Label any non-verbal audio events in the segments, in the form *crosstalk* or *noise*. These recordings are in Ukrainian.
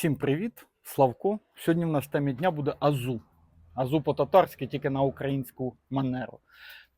Всім привіт, Славко. Сьогодні в нас темі дня буде Азу. Азу по-татарськи, тільки на українську манеру.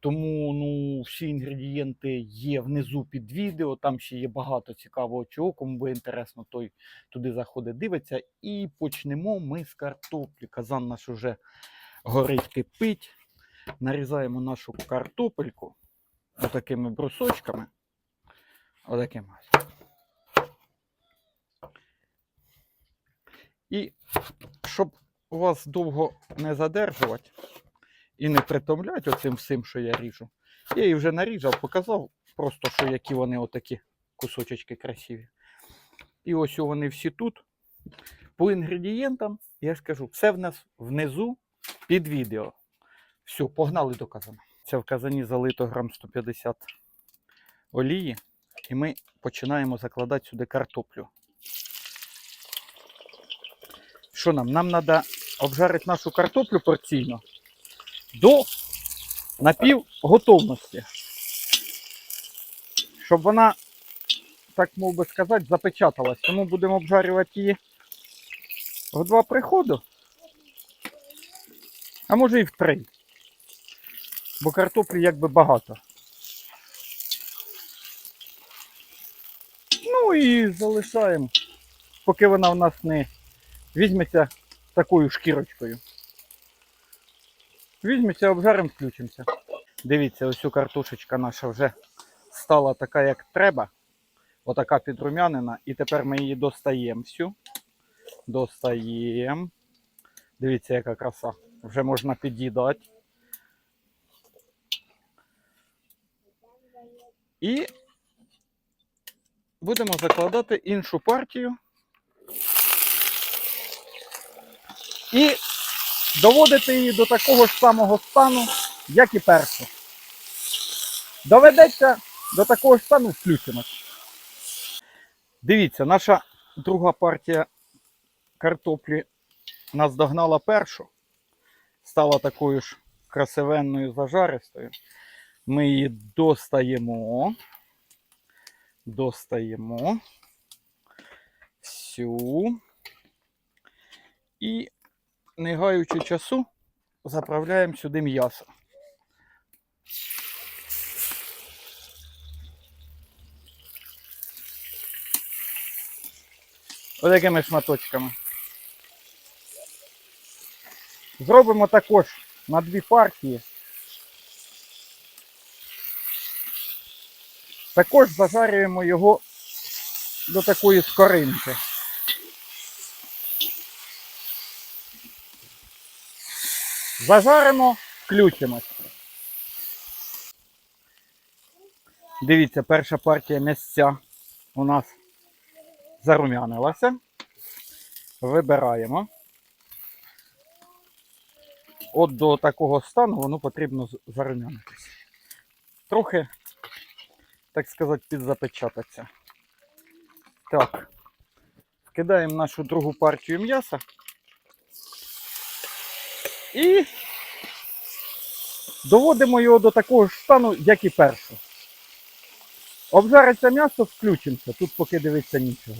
Тому ну, всі інгредієнти є внизу під відео. Там ще є багато цікавого чого. Кому буде інтересно, той туди заходить, дивиться. І почнемо ми з картоплі. Казан наш уже горить кипить. Нарізаємо нашу картопельку отакими брусочками. Отакими. ось. І щоб вас довго не задержувати і не притомляти оцим всім, що я ріжу, я її вже нарізав, показав просто, що які вони отакі кусочки красиві. І ось вони всі тут. По інгредієнтам, я ж кажу, все в нас внизу під відео. Все, погнали до казана. Це в казані залито грам 150 олії. І ми починаємо закладати сюди картоплю. Що нам? Нам треба обжарити нашу картоплю порційно до напівготовності. Щоб вона, так мов би сказати, запечаталась. Тому будемо обжарювати її в два приходи. А може і в три. Бо картоплі якби багато. Ну і залишаємо, поки вона в нас не візьметься такою шкірочкою. Візьметься, обжаримо, включимося. Дивіться, ось цю картошечка наша вже стала така, як треба. Отака підрумянина. І тепер ми її достаємо всю. Достаємо. Дивіться, яка краса. Вже можна під'їдати. І будемо закладати іншу партію. І доводити її до такого ж самого стану, як і першу. Доведеться до такого ж стану, включимось. Дивіться, наша друга партія картоплі наздогнала першу, стала такою ж красивенною зажаристою. Ми її достаємо. Достаємо всю. І не гаючи часу, заправляємо сюди м'ясо. Отакими шматочками. Зробимо також на дві партії. Також зажарюємо його до такої скоринки. Зажаримо, включимось. Дивіться, перша партія м'ясця у нас зарум'янилася. Вибираємо. От до такого стану воно потрібно зарум'янитися. Трохи, так сказати, підзапечататися. Так. Вкидаємо нашу другу партію м'яса. І доводимо його до такого ж стану, як і перше. Обжариться м'ясо, включимося. Тут поки дивиться нічого.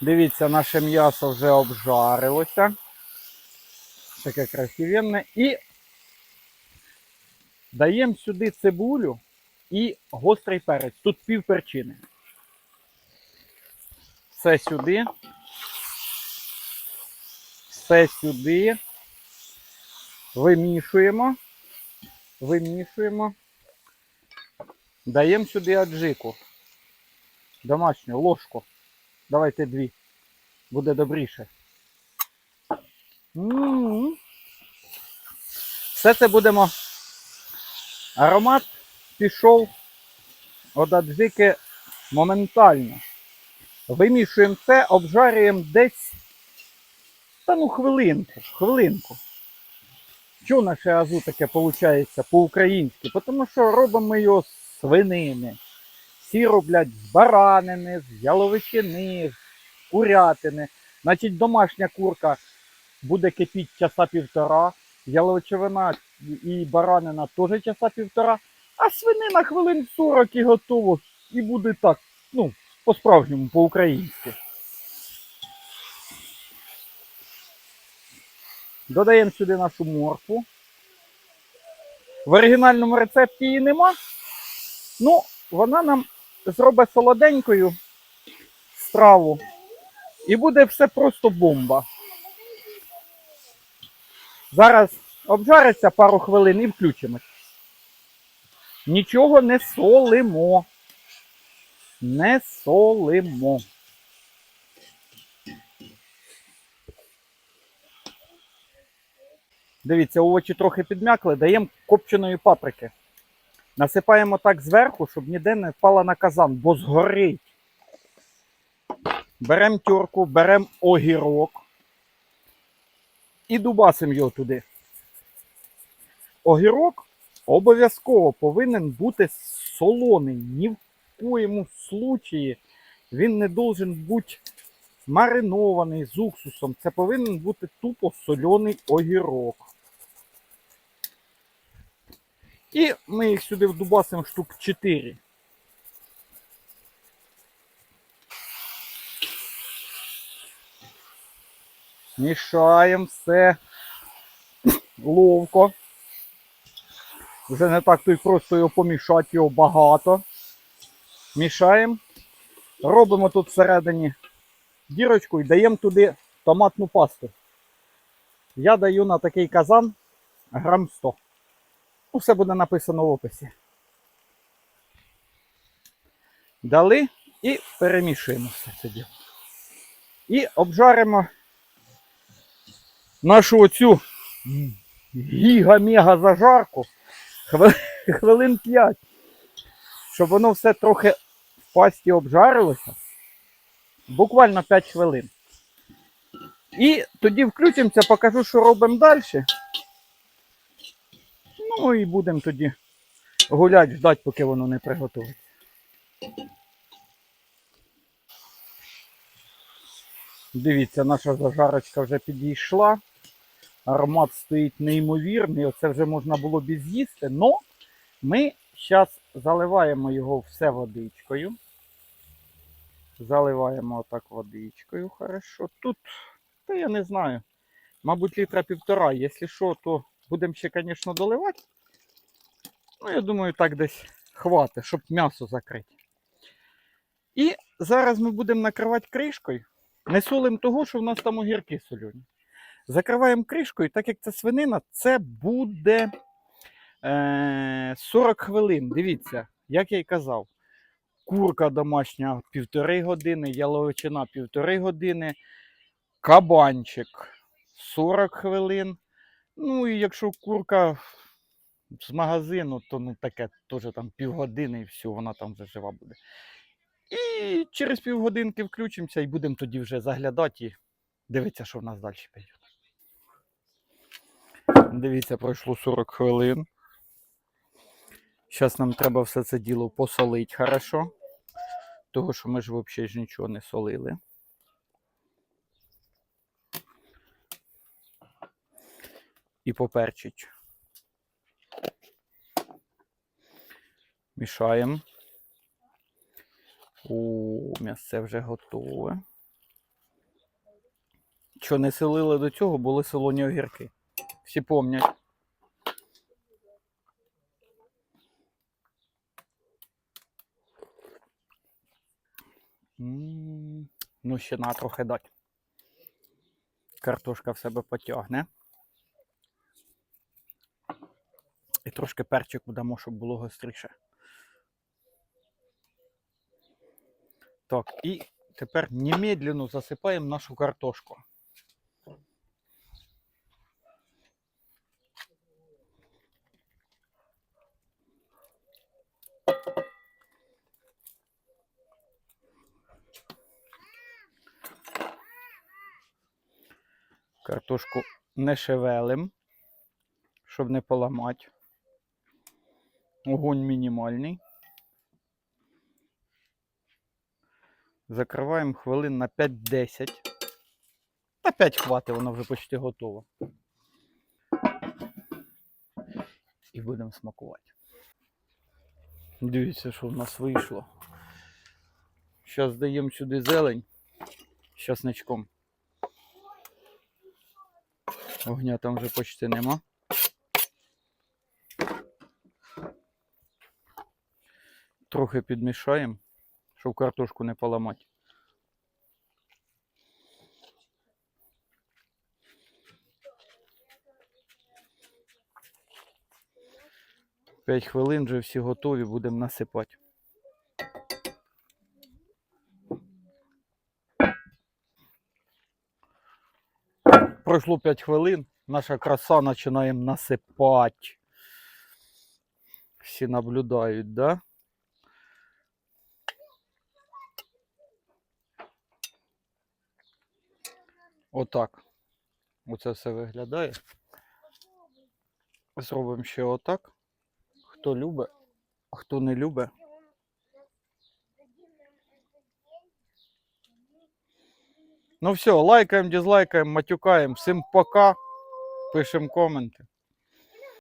Дивіться, наше м'ясо вже обжарилося. Таке красивенне. І даємо сюди цибулю і гострий перець. Тут пів перчини. Все сюди. Все сюди. Вимішуємо. Вимішуємо. Даємо сюди аджику. Домашню ложку. Давайте дві. Буде добріше. Все це будемо. Аромат пішов від аджики моментально. Вимішуємо це, обжарюємо десь. Та ну хвилинку, хвилинку. Чого наше азу таке виходить по-українськи? Тому що робимо ми його свинини. Всі роблять з баранини, з яловичини, з курятини. Значить, домашня курка буде кипіти часа півтора, яловичина і баранина теж часа півтора, а свинина хвилин 40 і готово. І буде так, ну, по-справжньому, по-українськи. Додаємо сюди нашу моркву. В оригінальному рецепті її нема. Ну, вона нам зробить солоденькою страву. І буде все просто бомба. Зараз обжариться пару хвилин і включимось. Нічого не солимо. Не солимо. Дивіться, овочі трохи підм'якли, даємо копченої паприки. Насипаємо так зверху, щоб ніде не впала на казан, бо згорить. Беремо тюрку, беремо огірок і дубасимо його туди. Огірок обов'язково повинен бути солоний. Ні в коєму случаї він не должен бути маринований з уксусом. Це повинен бути тупо соляний огірок. І ми їх сюди вдубасимо штук 4. Мішаємо все ловко. Вже не так то й просто його помішати, його багато. Мішаємо. Робимо тут всередині дірочку і даємо туди томатну пасту. Я даю на такий казан грам 100. Ну, все буде написано в описі. Дали і перемішуємо все це діло. І обжаримо нашу оцю гіга-мега зажарку *laughs* хвилин 5. Щоб воно все трохи в пасті обжарилося. Буквально 5 хвилин. І тоді включимося, покажу, що робимо далі. Ну і будемо тоді гуляти, ждати, поки воно не приготується. Дивіться, наша зажарочка вже підійшла. Аромат стоїть неймовірний. Оце вже можна було б з'їсти. Но ми зараз заливаємо його все водичкою. Заливаємо отак водичкою. Хорошо. Тут, та я не знаю, мабуть, літра півтора. Якщо що, то будемо ще, звісно, доливати. Ну, я думаю, так десь хватить, щоб м'ясо закрити. І зараз ми будемо накривати кришкою. Не солимо того, що в нас там огірки солені. Закриваємо кришкою, так як це свинина, це буде е, 40 хвилин. Дивіться, як я й казав. Курка домашня півтори години, яловичина півтори години, кабанчик 40 хвилин. Ну і якщо курка з магазину, то ну таке теж там півгодини і все, вона там вже жива буде. І через півгодинки включимося і будемо тоді вже заглядати і дивитися, що в нас далі піде. Дивіться, пройшло 40 хвилин. Зараз нам треба все це діло посолити хорошо. Того, що ми ж взагалі ж нічого не солили. І поперчить. Мішаємо. О, м'ясце вже готове. Що не селили до цього, були солоні огірки. Всі помнять. Ну, ще на трохи дати. Картошка в себе потягне. І трошки перчику дамо, щоб було гостріше. Так, і тепер немедленно засипаємо нашу картошку. Картошку не шевелим, щоб не поламати. Огонь мінімальний. Закриваємо хвилин на 5-10. На 5 хватить, воно вже почти готово. І будемо смакувати. Дивіться, що в нас вийшло. Зараз даємо сюди зелень з часничком. Огня там вже почти нема. Трохи підмішаємо, щоб картошку не поламати. П'ять хвилин вже всі готові, будемо насипати. Пройшло 5 хвилин, наша краса починаємо насипати. Всі наблюдають, да? Отак. Оце все виглядає. Зробимо ще отак. Хто любить, а хто не любить. Ну все, лайкаємо, дизлайкаємо, матюкаємо. Всім пока. Пишемо коменти.